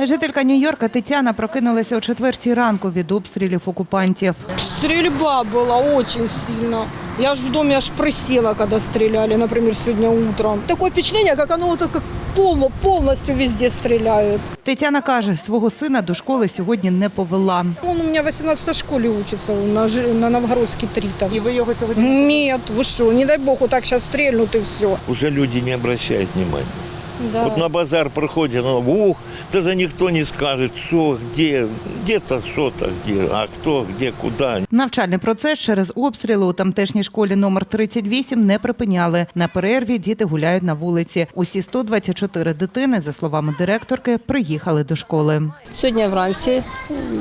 Жителька Нью-Йорка Тетяна прокинулася о четвертій ранку від обстрілів окупантів. Стрельба была очень сильно. Я ж в доме аж присела, когда стреляли, например, сегодня утром. Такое впечатление, как оно вот как полно, полностью везде стреляют. Тетяна каже, свого сина до школи сьогодні не повела. Он у меня в 18 школе учится, он на, Жи- на Новгородский 3 там. І ви його сьогодні Нет, вы что, не дай бог, вот так сейчас стрельнут и все. Уже люди не обращают внимания. Да. Вот на базар проходят, ну, ух, даже никто не скажет, что, где, где-то что-то, где, а кто, где, куда. Навчальний процес через обстріли у тамтешній школі номер 38 не припиняли. На перерві діти гуляють на вулиці. Усі 124 дитини, за словами директорки, приїхали до школи. Сьогодні вранці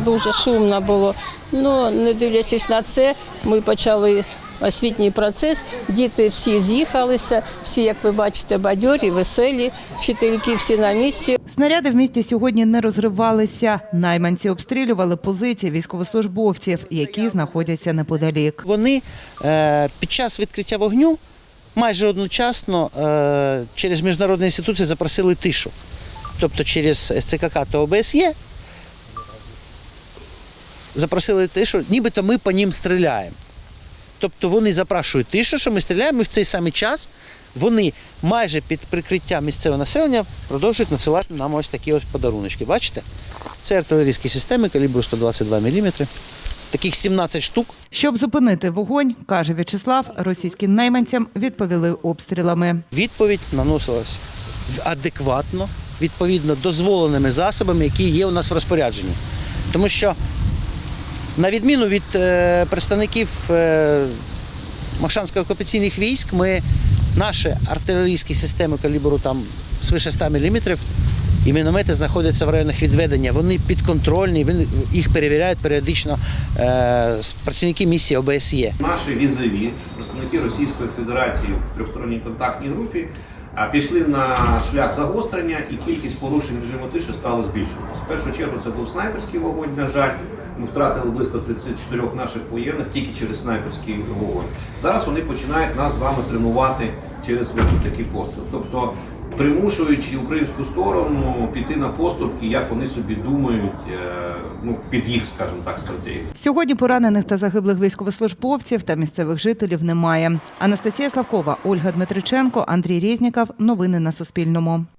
дуже шумно було. Ну, не дивлячись на це, ми почали освітній процес. Діти всі з'їхалися, всі, як ви бачите, бадьорі, веселі, вчительки всі на місці. Снаряди в місті сьогодні не розривалися. Найманці обстрілювали позиції військовослужбовців, які знаходяться неподалік. Вони е, під час відкриття вогню майже одночасно е, через міжнародні інституції запросили тишу. Тобто через СЦКК та ОБСЄ запросили тишу, нібито ми по ним стріляємо. Тобто вони запрашують тишу, що ми стріляємо, і в цей самий час вони майже під прикриттям місцевого населення продовжують надсилати нам ось такі ось подаруночки. Бачите? Це артилерійські системи калібру 122 мм. Таких 17 штук. Щоб зупинити вогонь, каже В'ячеслав, російським найманцям відповіли обстрілами. Відповідь наносилась адекватно, відповідно дозволеними засобами, які є у нас в розпорядженні. Тому що, на відміну від е, представників е, Махшанських окупаційних військ, ми наші артилерійські системи калібру там свише 100 мм і міномети знаходяться в районах відведення. Вони підконтрольні, їх перевіряють періодично е, працівники місії ОБСЄ. Наші візові, представники Російської Федерації в трьохсторонній контактній групі, а, пішли на шлях загострення і кількість порушень режиму тиші стала збільшуватися. В першу чергу це був снайперський вогонь, на жаль. Ми втратили близько 34 наших воєнних тільки через снайперський вогонь. Зараз вони починають нас з вами тренувати через такий постріл. Тобто примушуючи українську сторону піти на поступки, як вони собі думають, е, ну під їх, скажімо так, стратегію. Сьогодні поранених та загиблих військовослужбовців та місцевих жителів немає. Анастасія Славкова, Ольга Дмитриченко, Андрій Рєзніков. Новини на Суспільному.